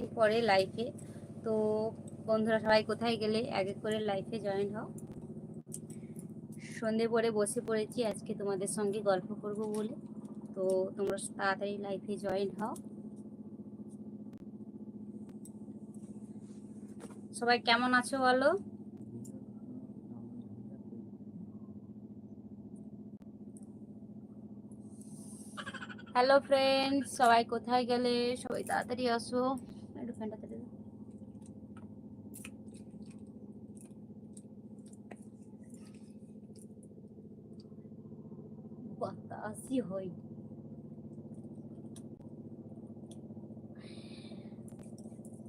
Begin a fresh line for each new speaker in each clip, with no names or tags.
দিন পরে লাইফে তো বন্ধুরা সবাই কোথায় গেলে, এক এক করে লাইফে জয়েন হও। সন্ধে পরে বসে পড়েছি, আজকে তোমাদের সঙ্গে গল্প করব বলে। তো তোমরা তাড়াতাড়ি লাইফে জয়েন হও। সবাই কেমন আছো বলো? হ্যালো ফ্রেন্ড সবাই কোথায় গেলে? সবাই তাড়াতাড়ি আসো একটু ফ্যানটা তেড়ে দাও। বাতাসই হয়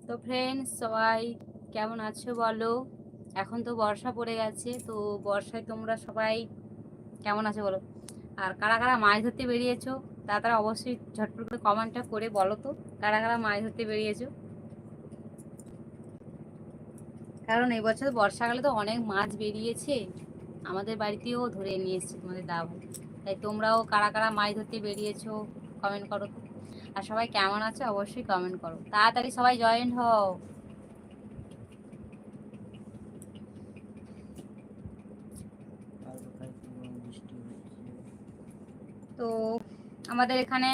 তো ফ্রেন্ড সবাই কেমন আছো বলো? এখন তো বর্ষা পড়ে গেছে, তো বর্ষায় তোমরা সবাই কেমন আছো বলো? আর কারা কারা মাছ ধরতে বেরিয়েছো? তা তারা অবশ্যই ঝটপট করে কমেন্টটা করে বলো তো, কারা কারা মাছ ধরতে বেরিয়েছো? কারণ এই বছর বর্ষাকালে তো অনেক মাছ বেরিয়েছে। আমাদের বাড়িতেও ধরে নিয়েছে তোমাদের দা ভাই। তাই তোমরাও কারা কারা মাছ ধরতে বেরিয়েছো কমেন্ট করো। আর সবাই কেমন আছে অবশ্যই কমেন্ট করো। তাড়াতাড়ি সবাই জয়েন হও। তো আমাদের এখানে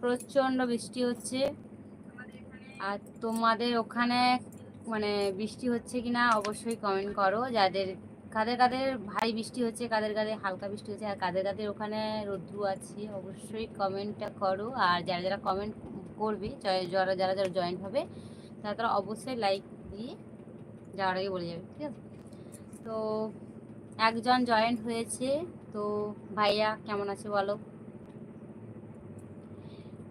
প্রচণ্ড বৃষ্টি হচ্ছে। আর তোমাদের ওখানে মানে বৃষ্টি হচ্ছে কিনা অবশ্যই কমেন্ট করো। যাদের কাদের কাদের ভারী বৃষ্টি হচ্ছে, কাদের কাদের হালকা বৃষ্টি হচ্ছে, আর কাদের কাদের ওখানে রৌদ্র আছে, অবশ্যই কমেন্টটা করো। আর যারা যারা কমেন্ট করবে যারা যারা যারা জয়েন্ট হবে, তারা তারা অবশ্যই লাইক দিয়ে যাওয়ার আগে বলে যাবে, ঠিক আছে? তো একজন জয়েন্ট হয়েছে, তো ভাইয়া কেমন আছে বলো?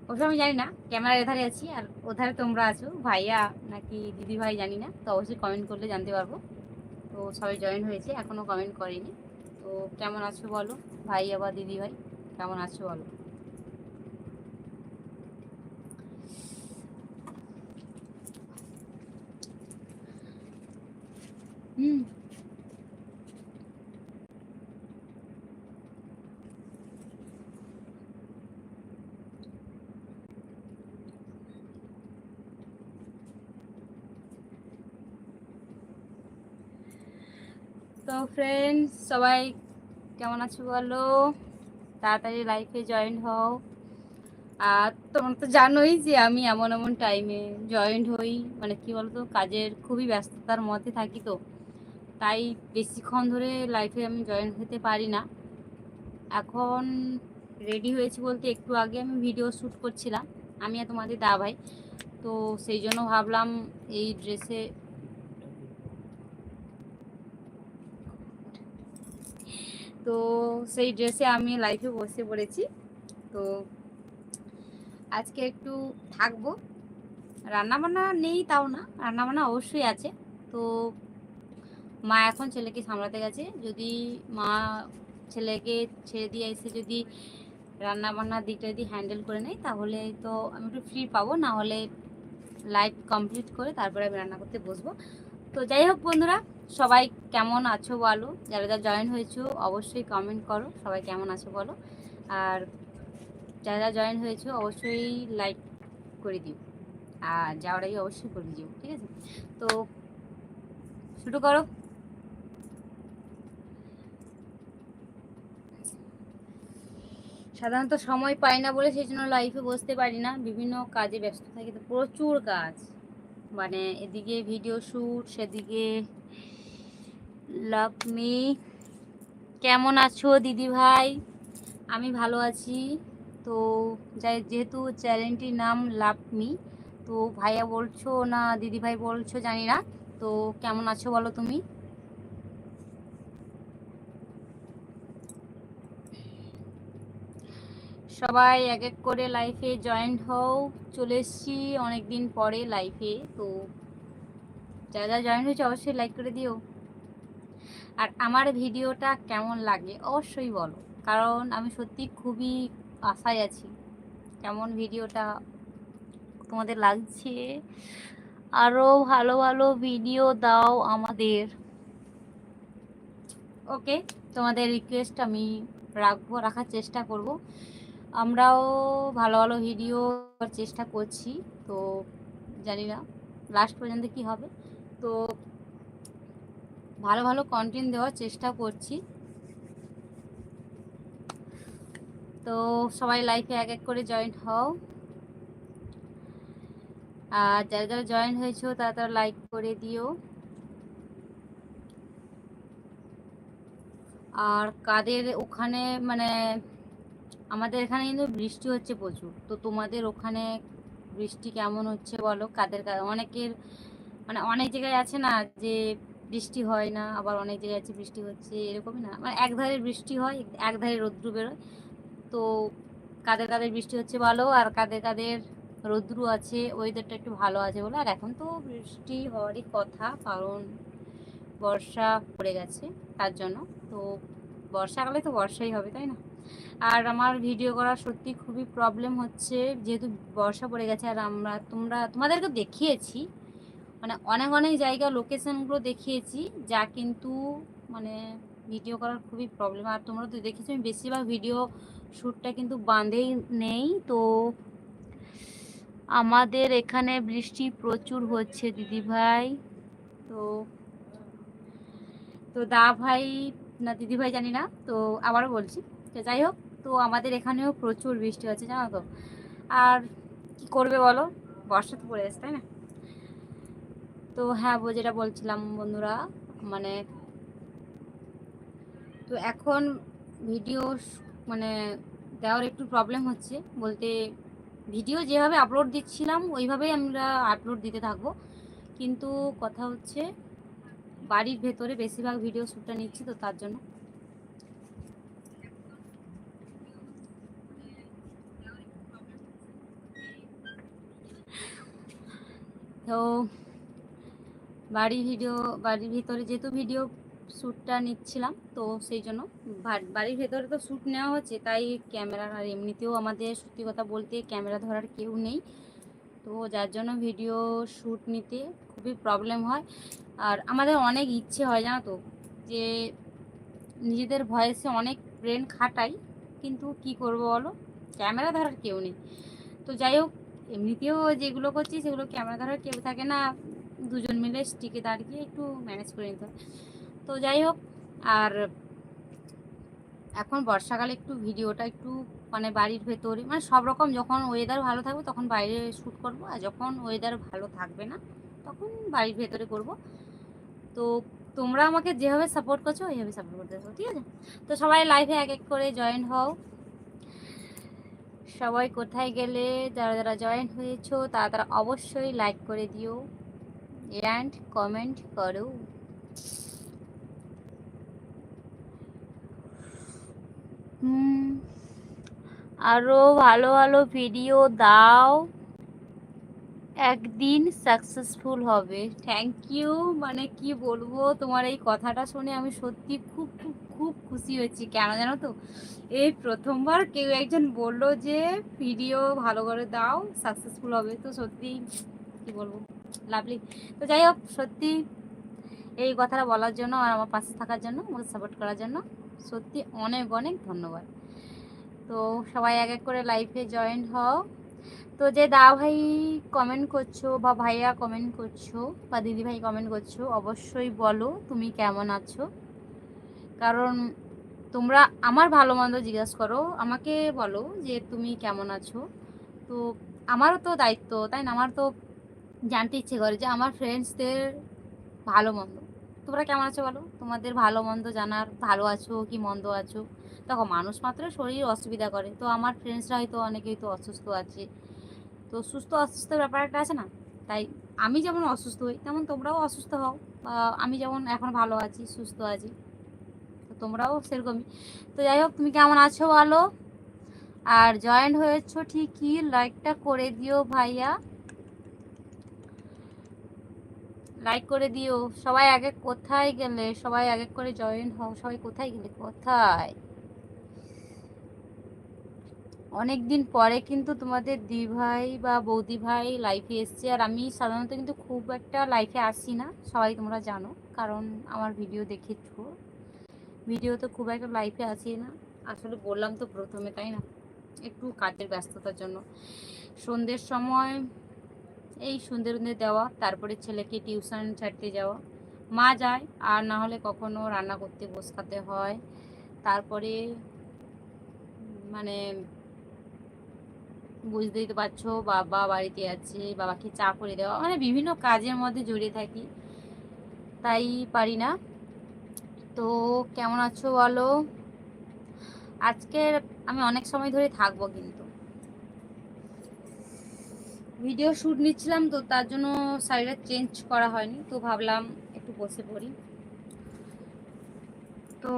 ওসব আমি জানি না ক্যামেরার এধারে আছি, আর ওধারে তোমরা আছো, ভাইয়া নাকি দিদি ভাই জানি না, তো অবশ্যই কমেন্ট করলে জানতে পারব। তো সবাই জয়েন হয়েছে এখনও কমেন্ট করেনি। তো কেমন আছো বলো? ভাই আবার দিদি ভাই, কেমন আছো বলো? হুম। তো ফ্রেন্ডস সবাই কেমন আছো বলো? তাড়াতাড়ি লাইফে জয়েন হও। আর তোমরা তো জানোই যে আমি এমন এমন টাইমে জয়েন্ট হই। মানে কি বলতো, কাজের খুবই ব্যস্ততার মধ্যে থাকি তো। তাই বেশিক্ষণ ধরে লাইফে আমি জয়েন হতে পারি না। এখন রেডি হয়েছি বলতে একটু আগে আমি ভিডিও শ্যুট করছিলাম। আমি আর তোমাদের দা ভাই তো সেই জন্য ভাবলাম এই ড্রেসে তো সেই ড্রেসে আমি লাইফে বসে পড়েছি। তো আজকে একটু থাকব। রান্নাবান্না নেই তাও না, রান্নাবান্না অবশ্যই আছে। তো মা এখন ছেলেকে সামলাতে গেছে। যদি মা ছেলেকে ছেড়ে দিয়ে এসে যদি রান্না বান্নার দিকটা যদি হ্যান্ডেল করে নেয়, তাহলে তো আমি একটু ফ্রি পাবো। না হলে লাইফ কমপ্লিট করে তারপরে আমি রান্না করতে বসবো। তো যাই হোক বন্ধুরা সবাই কেমন আছো বলো? যারা যারা জয়েন হয়েছো, অবশ্যই কমেন্ট করো, সবাই কেমন আছো বলো? আর যারা যারা জয়েন হয়েছো, অবশ্যই লাইক করে দিও। আর যাওয়ার অবশ্যই করে দিও, ঠিক আছে? তো শুরু করো। সাধারণত সময় পাই না বলে সেই জন্য লাইফে বসতে পারি না। বিভিন্ন কাজে ব্যস্ত থাকি, তো প্রচুর কাজ। মানে এদিকে ভিডিও শ্যুট সেদিকে লাভ মি কেমন আছো দিদি ভাই? আমি ভালো আছি। তো যেহেতু চ্যানেলটির নাম লাভ মি তো ভাইয়া বলছো না দিদি ভাই বলছো জানি না। তো কেমন আছো বলো তুমি? সবাই এক এক করে লাইফে জয়েন্ট হও। চলে এসছি অনেকদিন পরে লাইফে তো যা যা জয়েন হয়েছে অবশ্যই লাইক করে দিও। আর আমার ভিডিওটা কেমন লাগে অবশ্যই বলো। কারণ আমি সত্যি খুবই আশায় আছি কেমন ভিডিওটা তোমাদের লাগছে। আরও ভালো ভালো ভিডিও দাও আমাদের। ওকে, তোমাদের রিকোয়েস্ট আমি রাখব, রাখার চেষ্টা করব। আমরাও ভালো ভালো ভিডিও চেষ্টা করছি। তো জানি না লাস্ট পর্যন্ত কি হবে? তো ভালো ভালো কন্টেন্ট দেওয়ার চেষ্টা করছি। তো সবাই লাইফে এক এক করে জয়েন হও। আর যারা যারা জয়েন হয়েছো, তারা তারা লাইক করে দিও। আর কাদের ওখানে মানে আমাদের এখানে কিন্তু বৃষ্টি হচ্ছে প্রচুর। তো তোমাদের ওখানে বৃষ্টি কেমন হচ্ছে বলো? কাদের, অনেকের মানে অনেক জায়গায় আছে না যে বৃষ্টি হয় না, আবার অনেক জায়গায় আছে বৃষ্টি হচ্ছে, এরকমই না। মানে এক ধারে বৃষ্টি হয়, এক ধারে রৌদ্র বেরোয়। তো কাদের কাদের বৃষ্টি হচ্ছে ভালো আর কাদের কাদের রৌদ্র আছে ওয়েদারটা একটু ভালো আছে বলে। আর এখন তো বৃষ্টি হওয়ারই কথা, কারণ বর্ষা পড়ে গেছে তার জন্য। তো বর্ষাকালে তো বর্ষাই হবে, তাই না? আর আমার ভিডিও করা সত্যি খুবই প্রবলেম হচ্ছে, যেহেতু বর্ষা পড়ে গেছে, আর আমরা, তোমরা তোমাদেরকে দেখিয়েছি মানে অনেক অনেক জায়গা লোকেশনগুলো দেখিয়েছি যা কিন্তু মানে ভিডিও করার খুবই প্রবলেম আর তোমরা তো দেখেছ, আমি বেশিরভাগ ভিডিও শ্যুটটা কিন্তু বাঁধেই নেই। তো আমাদের এখানে বৃষ্টি প্রচুর হচ্ছে দিদি ভাই। তো তো দা ভাই, না দিদি ভাই জানি না, তো আবারও বলছি। তো যাই হোক, তো আমাদের এখানেও প্রচুর বৃষ্টি হচ্ছে, জানো তো। আর কি করবে বলো? বর্ষা তো পড়ে যাচ্ছে তাই না? তো হ্যাঁ যেটা বলছিলাম বন্ধুরা মানে তো এখন ভিডিও মানে দেওয়ার একটু প্রবলেম হচ্ছে। বলতে ভিডিও যেভাবে আপলোড দিচ্ছিলাম, ওইভাবেই আমরা আপলোড দিতে থাকব। কিন্তু কথা হচ্ছে বাড়ির ভেতরে বেশিরভাগ ভিডিও শ্যুটটা নিচ্ছি তো তার জন্য। তো বাড়ির ভিডিও, বাড়ির ভিতরে যেহেতু ভিডিও শ্যুটটা নিচ্ছিলাম, তো সেই জন্য বাড়ির ভেতরে তো শ্যুট নেওয়া হচ্ছে, তাই ক্যামেরা আর এমনিতেও আমাদের সত্যি কথা বলতে ক্যামেরা ধরার কেউ নেই। তো যার জন্য ভিডিও শ্যুট নিতে খুবই প্রবলেম হয়। আর আমাদের অনেক ইচ্ছে হয়, জানো তো, যে নিজেদের ভয়েসে অনেক ব্রেন খাটাই, কিন্তু কি করব বলো? ক্যামেরা ধরার কেউ নেই। তো যাই হোক, এমনিতেও যেগুলো করছি, সেগুলো ক্যামেরা ধরার কেউ থাকে না। দুজন মিলে স্টিকে দাঁড়িয়ে একটু ম্যানেজ করে নিতে তো যাই হোক, আর এখন বর্ষাকালে একটু ভিডিওটা একটু মানে বাড়ির ভেতরে মানে সব রকম যখন ওয়েদার ভালো থাকবে তখন বাইরে শ্যুট করব, আর যখন ওয়েদার ভালো থাকবে না তখন বাড়ির ভেতরে করব। তো তোমরা আমাকে যেভাবে সাপোর্ট করছ, ওইভাবে সাপোর্ট করতে থাকো ঠিক আছে? তো সবাই লাইভে এক এক করে জয়েন হও। সবাই কোথায় গেলে, যারা যারা জয়েন হয়েছো, তারা তারা অবশ্যই লাইক করে দিও। অ্যান্ড কমেন্ট করো হুম আরও ভালো ভালো ভিডিও দাও একদিন সাকসেসফুল হবে থ্যাংক ইউ মানে কি বলব তোমার এই কথাটা শুনে আমি সত্যি খুব খুব খুব খুশি হয়েছি কেন জানো তো এই প্রথমবার কেউ একজন বলল যে ভিডিও ভালো করে দাও সাকসেসফুল হবে তো সত্যি কি বলব লাভলি তো যাই হোক সত্যি এই কথাটা বলার জন্য আর আমার পাশে থাকার জন্য, আমাকে সাপোর্ট করার জন্য সত্যি অনেক অনেক ধন্যবাদ। তো সবাই এক এক করে লাইফে জয়েন হও। তো যে দা ভাই কমেন্ট করছ বা ভাইয়া কমেন্ট করছ বা দিদি ভাই কমেন্ট করছ, অবশ্যই বলো তুমি কেমন আছো। কারণ তোমরা আমার ভালো মন্দ জিজ্ঞাসা করো, আমাকে বলো যে তুমি কেমন আছো। তো আমারও তো দায়িত্ব, তাই না? আমার তো জানতে ইচ্ছে করে যে আমার ফ্রেন্ডসদের ভালো মন্দ। তোমরা কেমন আছো বলো? তোমাদের ভালো মন্দ জানার, ভালো আছো কি মন্দ আছো? দেখো, মানুষ মাত্র শরীর অসুবিধা করে। তো আমার ফ্রেন্ডসরা হয়তো অনেকেই তো অসুস্থ আছে। তো সুস্থ, অসুস্থ ব্যাপার একটা আছে না? তাই আমি যেমন অসুস্থ হই, তেমন তোমরাও অসুস্থ হও। আমি যেমন এখন ভালো আছি, সুস্থ আছি, তো তোমরাও সেরকমই। তো যাই হোক, তুমি কেমন আছো বলো? আর জয়েন্ট হয়েছো ঠিকই লাইকটা করে দিও ভাইয়া। লাইক করে দিও। সবাই আগে কোথায় গেলে? সবাই আগে করে জয়েন হও। সবাই কোথায় গেলে? কোথায়? অনেক দিন পরে কিন্তু তোমাদের দি ভাই বা বৌদি ভাই লাইফে এসছে। আর আমি সাধারণত কিন্তু খুব একটা লাইফে আসি না। সবাই তোমরা জানো। কারণ আমার ভিডিও দেখেছ ভিডিও তো খুব একটা লাইফে আসি না। আসলে বললাম তো প্রথমে, তাই না? একটু কাজের ব্যস্ততার জন্য। সন্ধ্যের সময় এই সুন্দর দেওয়া, তারপরে ছেলেকে টিউশন ছাড়তে যাওয়া। মা যায়, আর না হলে কখনো রান্না করতে বসকাতে হয়। তারপরে মানে বুঝতেই তো পারছ, বাবা বাড়িতে আছে, বাবাকে চা করে দেওয়া। মানে বিভিন্ন কাজের মধ্যে জড়িয়ে থাকি। তাই পারি না। তো কেমন আছো বলো? আজকের, আমি অনেক সময় ধরে থাকব কিন্তু। ভিডিও শ্যুট নিচ্ছিলাম তো তার জন্য শাড়িটা চেঞ্জ করা হয়নি, তো ভাবলাম একটু বসে পড়ি। তো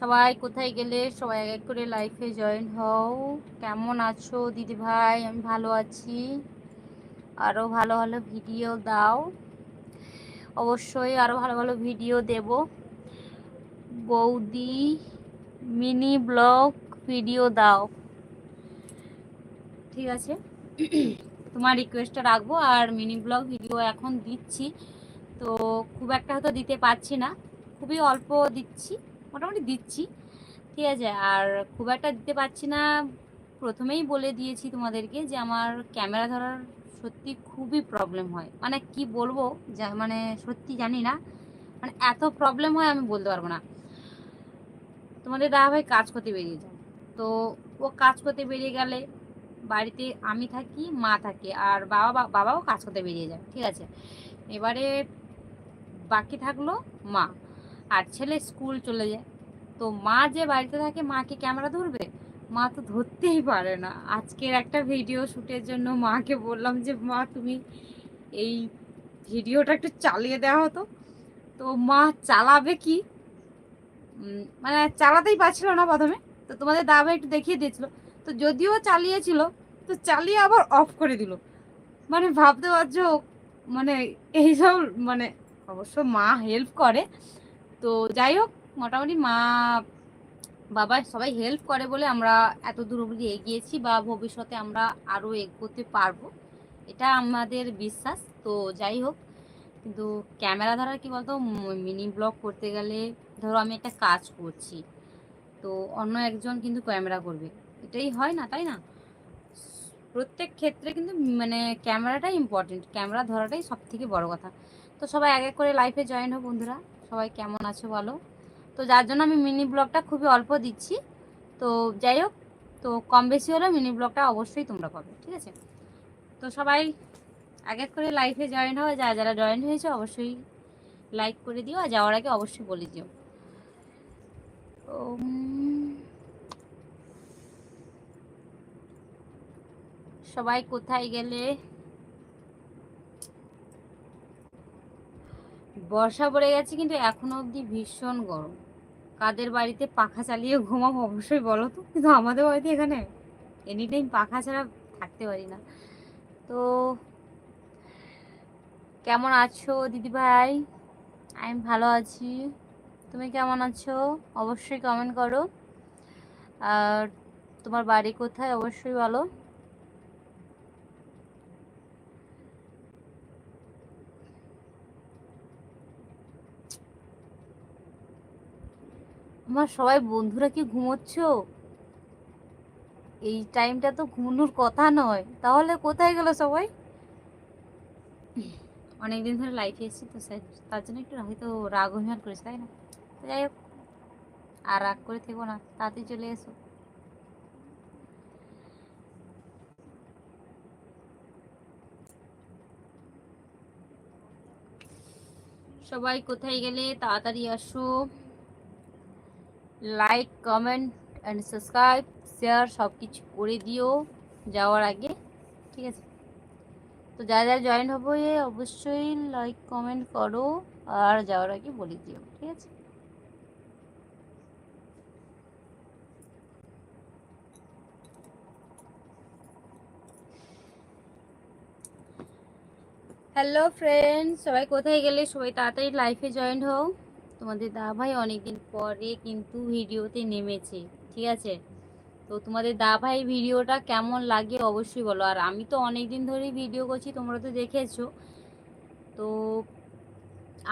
সবাই কোথায় গেলে? সবাই এক এক করে লাইফে জয়েন হও। কেমন আছো দিদি ভাই? আমি ভালো আছি। আরও ভালো ভালো ভিডিও দাও। অবশ্যই আরও ভালো ভালো ভিডিও দেব। বৌদি মিনি ব্লগ ভিডিও দাও। ঠিক আছে? তোমার রিকোয়েস্টটা রাখব আর মিনি ব্লগ ভিডিও এখন দিচ্ছি। তো খুব একটা হয়তো দিতে পারছি না। খুবই অল্প দিচ্ছি, মোটামুটি দিচ্ছি, ঠিক আছে? আর খুব একটা দিতে পারছি না। প্রথমেই বলে দিয়েছি তোমাদেরকে যে আমার ক্যামেরা ধরার সত্যি খুবই প্রবলেম হয়। মানে কি বলব? যা মানে সত্যি জানি না। মানে এত প্রবলেম হয় আমি বলতে পারব না। তোমাদের দাদা ভাই কাজ করতে বেরিয়ে যায়। তো ও কাজ করতে বেরিয়ে গেলে বাড়িতে আমি থাকি, মা থাকে, আর বাবা বাবাও কাজ করতে বেরিয়ে যায়, ঠিক আছে? এবারে বাকি থাকল মা, আর ছেলে স্কুল চলে যায়। তো মা যে বাড়িতে থাকে মাকে ক্যামেরা ধরবে? মা তো ধরতেই পারে না। আজকের একটা ভিডিও শ্যুটের জন্য মাকে বললাম যে, মা, তুমি এই ভিডিওটা একটু চালিয়ে দেওয়া হতো। তো মা চালাবে কি? মানে চালাতেই পারছিল না প্রথমে। তো তোমাদের দাবা একটু দেখিয়ে দিয়েছিল। তো যদিও চালিয়েছিল, তো চালিয়ে আবার অফ করে দিল। মানে ভাবতে পারছ মানে এইসব মানে অবশ্য মা হেল্প করে। তো যাই হোক, মোটামুটি মা, বাবা সবাই হেল্প করে বলে আমরা এত দূর অবধি এগিয়েছি বা ভবিষ্যতে আমরা আরও এগোতে পারব। এটা আমাদের বিশ্বাস। তো যাই হোক, কিন্তু ক্যামেরা ধরার কি বলতো মিনি ব্লগ করতে গেলে ধরো আমি একটা কাজ করছি, তো অন্য একজন কিন্তু ক্যামেরা করবে। এটাই হয় না, তাই না? প্রত্যেক ক্ষেত্রে কিন্তু মানে ক্যামেরাটাই ইম্পর্টেন্ট ক্যামেরা ধরাটাই সব থেকে বড় কথা। তো সবাই এক এক করে লাইফে জয়েন হোক বন্ধুরা, সবাই কেমন আছো বলো? তো যার জন্য আমি মিনি ব্লগটা খুবই অল্প দিচ্ছি। তো যাই হোক, তো কম বেশি হলে মিনি ব্লগটা অবশ্যই তোমরা পাবে, ঠিক আছে? তো সবাই এক এক করে লাইফে জয়েন হও, যারা যারা জয়েন হয়েছে অবশ্যই লাইক করে দিও, আর যাওয়ার আগে অবশ্যই বলে দিও। সবাই কোথায় গেলে? বর্ষা পড়ে গেছে কিন্তু এখনও অবধি ভীষণ গরম। কাদের বাড়িতে পাখা চালিয়ে ঘুমাবো অবশ্যই বলো তো? কিন্তু আমাদের বাড়িতে এখানে এনি টাইম পাখা ছাড়া থাকতে পারি না। তো কেমন আছো দিদি ভাই আমি ভালো আছি। তুমি কেমন আছো? অবশ্যই কমেন্ট করো। আর তোমার বাড়ি কোথায়? অবশ্যই বলো। আমার সবাই বন্ধুরা কি ঘুমোচ্ছ? এই টাইমটা তো ঘুমানোর কথা নয়। তাহলে কোথায় গেল সবাই? অনেকদিন ধরে লাইফে এসেছি তো স্যার, তার জন্য একটু হয়তো রাগ অভিমান করেছে, তাই না? যাই হোক, আর রাগ করে থেকো না, তাড়াতাড়ি চলে এসো। সবাই কোথায় গেলে? তাড়াতাড়ি আসো। Like comment and subscribe share সব কিছু করে দিও যাওয়ার আগে, ঠিক আছে? তো যারা যারা জয়েন হব এ অবশ্যই লাইক কমেন্ট করো আর যাওয়ার আগে বলে দিও, ঠিক আছে? হ্যালো ফ্রেন্ড সবাই কোথায় গেলে? সবাই তাড়াতাড়ি লাইফে জয়েন হও। তোমাদের দা ভাই অনেকদিন পরে কিন্তু ভিডিওতে নেমেছে, ঠিক আছে? তো তোমাদের দা ভাই ভিডিওটা কেমন লাগে অবশ্যই বলো। আর আমি তো অনেক দিন ধরেই ভিডিও করছি, তোমরা তো দেখেছ। তো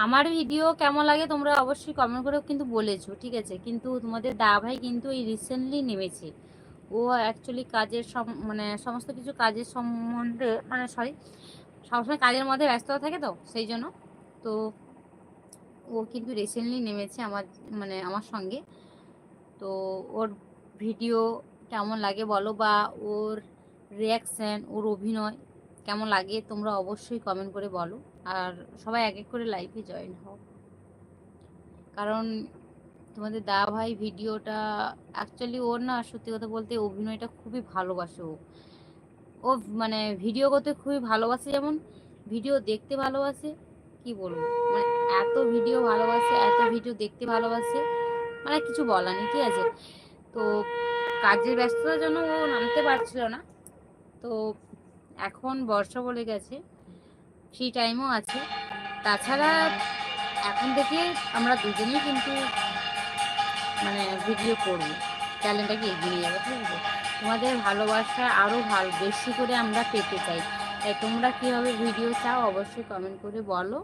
আমার ভিডিও কেমন লাগে তোমরা অবশ্যই কমেন্ট করে কিন্তু বলেছ, ঠিক আছে? কিন্তু তোমাদের দা ভাই কিন্তু এই রিসেন্টলি নেমেছে। ও অ্যাকচুয়ালি কাজের মানে সমস্ত কিছু কাজের সম্বন্ধে মানে সরি সবসময় কাজের মধ্যে ব্যস্ত থাকে তো, সেই জন্য। তো ও কিন্তু রিসেন্টলি নেমেছে আমার মানে আমার সঙ্গে। তো ওর ভিডিও কেমন লাগে বলো বা ওর রিয়াকশান ওর অভিনয় কেমন লাগে তোমরা অবশ্যই কমেন্ট করে বলো। আর সবাই এক এক করে লাইভে জয়েন হও। কারণ তোমাদের দা ভাই ভিডিওটা অ্যাকচুয়ালি ওর না, সত্যি কথা বলতে অভিনয়টা খুবই ভালোবাসে ও। ও মানে ভিডিও করতে খুবই ভালোবাসে, যেমন ভিডিও দেখতে ভালোবাসে কি বলব? মানে এত ভিডিও ভালোবাসে, এত ভিডিও দেখতে ভালোবাসে মানে কিছু বলার নেই, ঠিক আছে? তো কাজের ব্যস্ততার জন্য ও নামতে পারছিল না। তো এখন বর্ষা বলে গেছে ফ্রি টাইমও আছে। তাছাড়া এখন থেকে আমরা দুজনেই কিন্তু মানে ভিডিও করব। চ্যানেলটাকে এগিয়ে যাবে, ঠিক আছে? তোমাদের ভালোবাসা আরও ভালো, বেশি করে আমরা পেতে চাই। তাই তোমরা কীভাবে ভিডিও চাও অবশ্যই কমেন্ট করে বলো।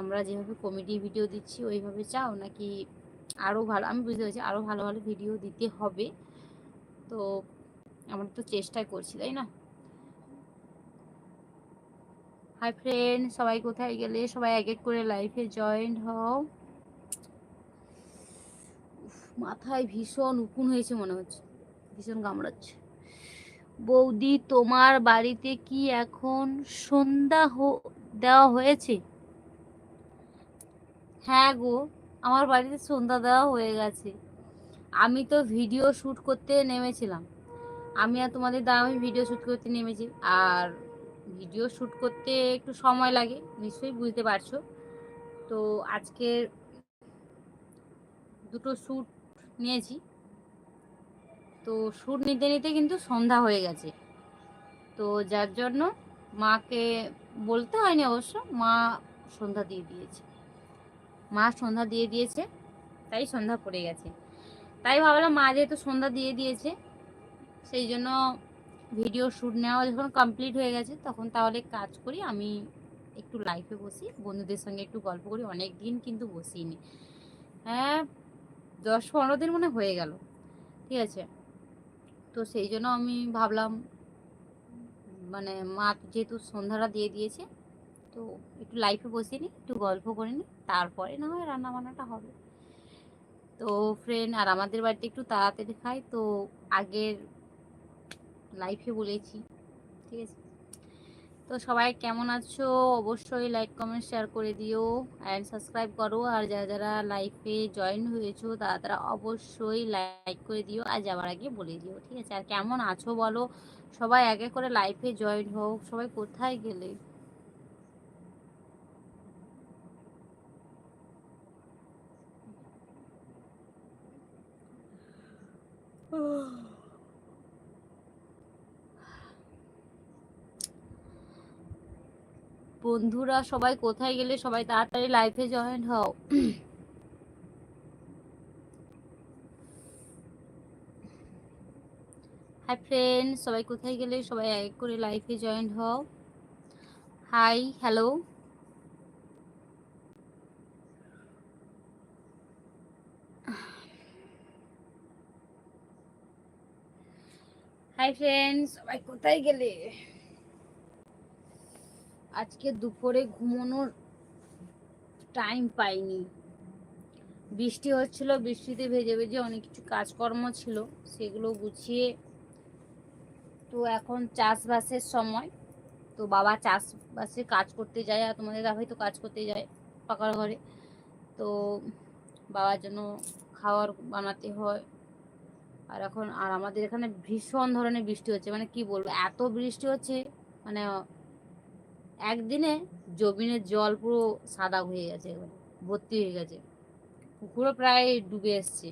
আমরা যেভাবে কমেডি ভিডিও দিচ্ছি, ওইভাবে চাও নাকি আরও ভালো? আমি বুঝতে পারছি আরও ভালো ভালো ভিডিও দিতে হবে। তো আমরা তো চেষ্টাই করছি, তাই না? হাই ফ্রেন্ড সবাই কোথায় গেলে? সবাই এক এক করে লাইফে জয়েন্ট হও। মাথায় ভীষণ উকুন হয়েছে মনে হচ্ছে, ভীষণ কামড়াচ্ছে। বৌদি, তোমার বাড়িতে কি এখন সন্ধ্যা দেওয়া হয়েছে? হ্যাঁ গো, আমার বাড়িতে সন্ধ্যা দেওয়া হয়ে গেছে। আমি তো ভিডিও শ্যুট করতে নেমেছিলাম। আমি আর তোমাদের আমি ভিডিও শ্যুট করতে নেমেছি। আর ভিডিও শ্যুট করতে একটু সময় লাগে, নিশ্চয়ই বুঝতে পারছ। তো আজকে দুটো শ্যুট নিয়েছি। তো শ্যুট নিতে নিতে কিন্তু সন্ধ্যা হয়ে গেছে। তো যার জন্য মাকে বলতে হয়নি অবশ্য, মা সন্ধ্যা দিয়ে দিয়েছে। মা সন্ধ্যা দিয়ে দিয়েছে, তাই সন্ধ্যা পড়ে গেছে। তাই ভাবলাম মা যেহেতু সন্ধ্যা দিয়ে দিয়েছে, সেই জন্য ভিডিও শ্যুট নেওয়া যখন কমপ্লিট হয়ে গেছে, তখন তাহলে কাজ করি, আমি একটু লাইফে বসি, বন্ধুদের সঙ্গে একটু গল্প করি অনেক দিন কিন্তু বসিনি। হ্যাঁ দশ পনেরো দিন মনে হয়ে গেল, ঠিক আছে? তো সেই জন্য আমি ভাবলাম মানে মা যেহেতু সন্ধ্যাটা দিয়ে দিয়েছে, তো একটু লাইফে বসিয়ে নিই একটু গল্প করে নিই তারপরে না হয় রান্না বান্নাটা হবে। তো ফ্রেন্ড আর আমাদের বাড়িতে একটু তাড়াতাড়ি খাই, তো আগের লাইফে বলেছি, ঠিক আছে? তো সবাই কেমন আছো? অবশ্যই লাইক কমেন্ট শেয়ার করে দিও অ্যান্ড সাবস্ক্রাইব করো। আর যারা যারা লাইফে জয়েন হয়েছো, তারা তারা অবশ্যই লাইক করে দিও আর যাওয়ার আগে বলে দিও, ঠিক আছে? আর কেমন আছো বলো? সবাই এক করে লাইফে জয়েন হোক। সবাই কোথায় গেলে? বন্ধুরা, সবাই কোথায় গেলে সবাই তাড়াতাড়ি লাইফে জয়েন হও? হাই ফ্রেন্ড সবাই কোথায় গেলে সবাই এক করে লাইফে জয়েন হও? হাই হ্যালো হাই ফ্রেন্ড সবাই কোথায় গেলে? আজকে দুপুরে ঘুমানোর টাইম পাইনি। বৃষ্টি হচ্ছিল, বৃষ্টিতে ভেজে ভেজে অনেক কিছু কাজকর্ম ছিল, সেগুলো গুছিয়ে। তো এখন চাষবাসের সময়। তো বাবা চাষবাসে কাজ করতে যায়, আর তোমাদের দাভাই তো কাজ করতে যায় পাকার ঘরে। তো বাবার জন্য খাওয়ার বানাতে হয়। আর এখন, আর আমাদের এখানে ভীষণ ধরনের বৃষ্টি হচ্ছে। মানে কি বলব, এত বৃষ্টি হচ্ছে মানে একদিনে জমিনের জল পুরো সাদা হয়ে গেছে ভর্তি হয়ে গেছে। পুকুরও প্রায় ডুবে এসছে।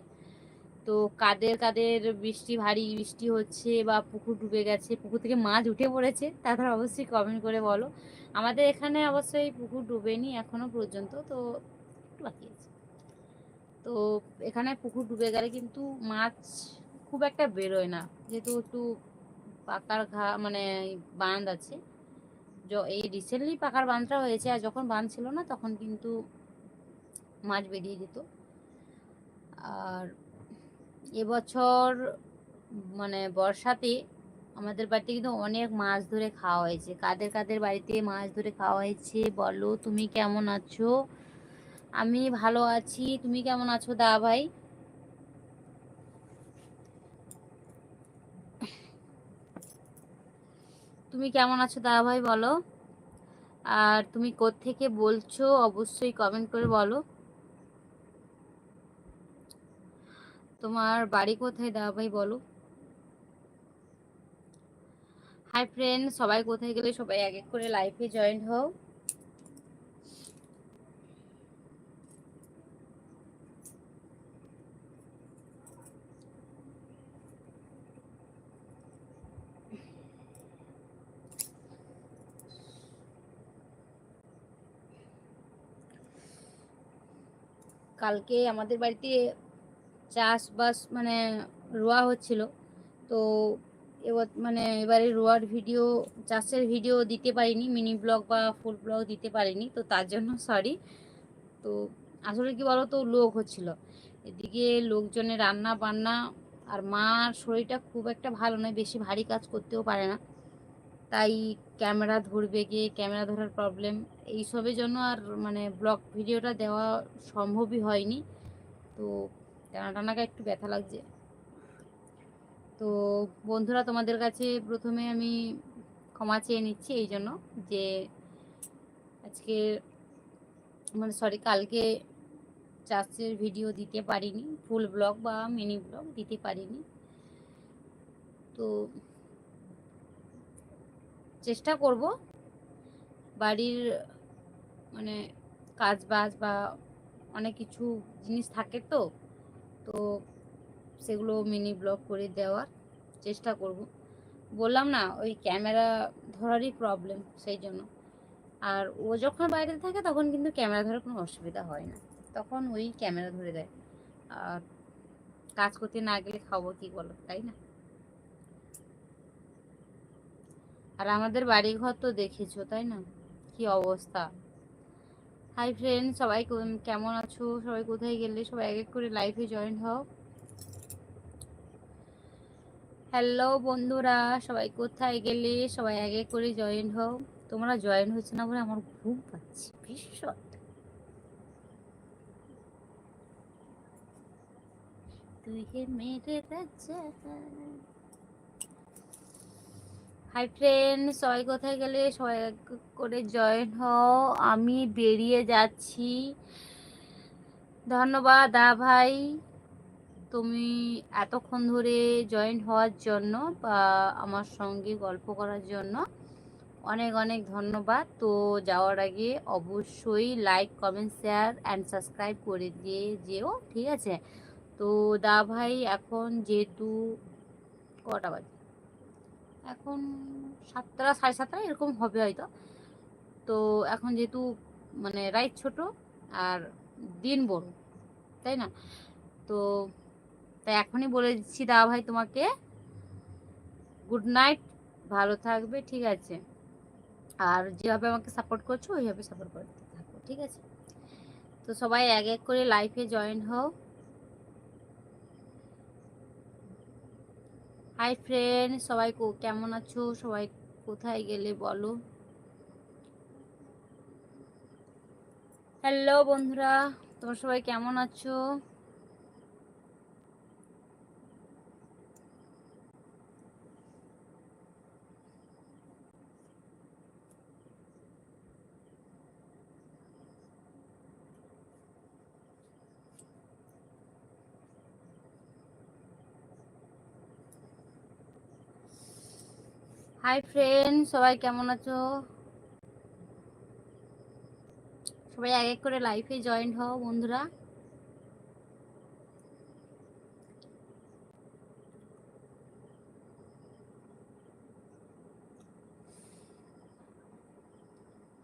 তো কাদের কাদের বৃষ্টি, ভারী বৃষ্টি হচ্ছে বা পুকুর ডুবে গেছে, পুকুর থেকে মাছ উঠে পড়েছে তাদের অবশ্যই কমেন্ট করে বলো। আমাদের এখানে অবশ্যই পুকুর ডুবেনি এখনও পর্যন্ত, তো একটু বাকি আছে। তো এখানে পুকুর ডুবে গেলে কিন্তু মাছ খুব একটা বেরোয় না। যেহেতু একটু পাকার ঘা মানে বাঁধ আছে। এই রিসেন্টলি পাকার বাঁধটা হয়েছে আর যখন বাঁধ ছিল না তখন কিন্তু মাছ বেরিয়ে যেত। আর এবছর মানে বর্ষাতে আমাদের বাড়িতে কিন্তু অনেক মাছ ধরে খাওয়া হয়েছে। কাদের কাদের বাড়িতে মাছ ধরে খাওয়া হয়েছে বলো? তুমি কেমন আছো? আমি ভালো আছি। তুমি কেমন আছো দা ভাই? তুমি কেমন আছো দাদা ভাই বলো? আর তুমি থেকে বলছো অবশ্যই কমেন্ট করে বলো। তোমার বাড়ি কোথায় দাদা ভাই বলো? হাই ফ্রেন্ড সবাই কোথায় গেলে সবাই এক এক করে লাইফে জয়েন্ট হও। কালকে আমাদের বাড়িতে চাষবাস মানে রোয়া হচ্ছিল। তো এবার মানে এবারে রোয়ার ভিডিও চাষের ভিডিও দিতে পারিনি মিনি ব্লগ বা ফুল ব্লগ দিতে পারিনি, তো তার জন্য সরি তো আসলে কি বলো তো লোক হচ্ছিল। এদিকে লোকজনের রান্না বান্না আর মার শরীরটা খুব একটা ভালো নয়, বেশি ভারী কাজ করতেও পারে না। তাই ক্যামেরা ধরবে গিয়ে, ক্যামেরা ধরার প্রবলেম এইসবের জন্য আর মানে ব্লগ ভিডিওটা দেওয়া সম্ভবই হয়নি। তো টানা টানাকে একটু ব্যথা লাগছে। তো বন্ধুরা, তোমাদের কাছে প্রথমে আমি ক্ষমা চেয়ে নিচ্ছি এই জন্য যে আজকে মানে সরি কালকে চাষের ভিডিও দিতে পারিনি ফুল ব্লগ বা মিনি ব্লগ দিতে পারিনি। তো চেষ্টা করব। বাড়ির মানে কাজ বাজ বা অনেক কিছু জিনিস থাকে তো তো সেগুলো মিনি ব্লগ করে দেওয়ার চেষ্টা করব। বললাম না, ওই ক্যামেরা ধরারই প্রবলেম সেই জন্য। আর ও যখন বাইরে থাকে তখন কিন্তু ক্যামেরা ধরার কোনো অসুবিধা হয় না। তখন ওই ক্যামেরা ধরে দেয়। আর কাজ করতে না গেলে খাব কি বলো, তাই না? আর আমাদের বাড়ি ঘর তো দেখেছ তাই না? কি অবস্থা? হাই ফ্রেন্ড সবাই কেমন আছো? সবাই কোথায় গেলে? সবাই এক এক করে লাইফে জয়েন হও। হ্যালো বন্ধুরা, সবাই কোথায় গেলে? সবাই এক এক করে জয়েন হও। তোমরা জয়েন হচ্ছে না বলে আমার ঘুম পাচ্ছে, ভীষণ। তুই মেরে রাজা? হাই ফ্রেন্ড সবাই কোথায় গেলে? সবাই করে জয়েন হও। আমি বেরিয়ে যাচ্ছি। ধন্যবাদ, দা ভাই। তুমি এতক্ষণ ধরে জয়েন হওয়ার জন্য বা আমার সঙ্গে গল্প করার জন্য অনেক অনেক ধন্যবাদ। তো যাওয়ার আগে অবশ্যই like comment share and subscribe করে দিয়ে যেও, ঠিক আছে? তো দা ভাই, এখন যেহেতু কটা বাজে? এখন সাতটা, সাড়ে সাতটা এরকম হবে হয়তো। তো এখন যেহেতু মানে রাইট ছোট আর দিন বড়, তাই না? তো তাই এখনই বলে দিচ্ছি দা ভাই তোমাকে। গুড নাইট ভালো থাকবে, ঠিক আছে? আর যেভাবে আমাকে সাপোর্ট করছ, ওইভাবে সাপোর্ট করতে থাকো, ঠিক আছে? তো সবাই এক এক করে লাইফে জয়েন হও। হাই ফ্রেন্ড সবাই কেমন আছো? সবাই কোথায় গেলে বলো? হ্যালো বন্ধুরা। তোমরা সবাই কেমন আছো? হাই ফ্রেন্ড সবাই কেমন আছো? সবাই এক এক করে লাইফে জয়েন হও, বন্ধুরা।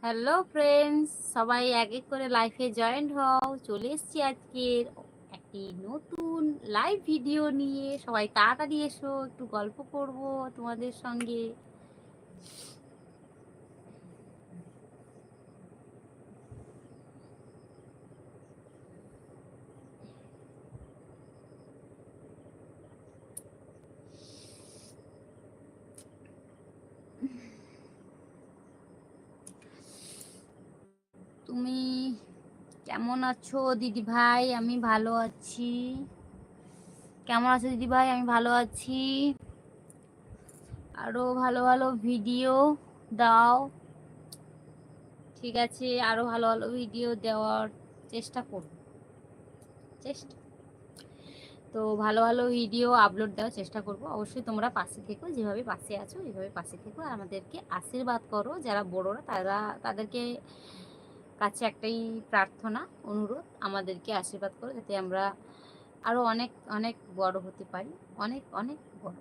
হ্যালো ফ্রেন্ডস সবাই এক এক করে লাইফে জয়েন হও। চলে এসছি আজকের একটি নতুন লাইভ ভিডিও নিয়ে। সবাই তাড়াতাড়ি এসো, একটু গল্প করব তোমাদের সঙ্গে। তুমি কেমন আছো দিদি ভাই? আমি ভালো আছি। কেমন আছো দিদি ভাই? আমি ভালো আছি। আরও ভালো ভালো ভিডিও দাও। ঠিক আছে, আরও ভালো ভালো ভিডিও দেওয়ার চেষ্টা করব চেষ্টা। তো ভালো ভালো ভিডিও আপলোড দেওয়ার চেষ্টা করব। অবশ্যই তোমরা পাশে থেকো, যেভাবে পাশে আছো এইভাবে পাশে থেকো আর আমাদেরকে আশীর্বাদ করো। যারা বড়রা, তারা, তাদেরকে কাছে একটাই প্রার্থনা, অনুরোধ, আমাদেরকে আশীর্বাদ করো, যাতে আমরা আরও অনেক অনেক বড় হতে পারি। অনেক অনেক বড়।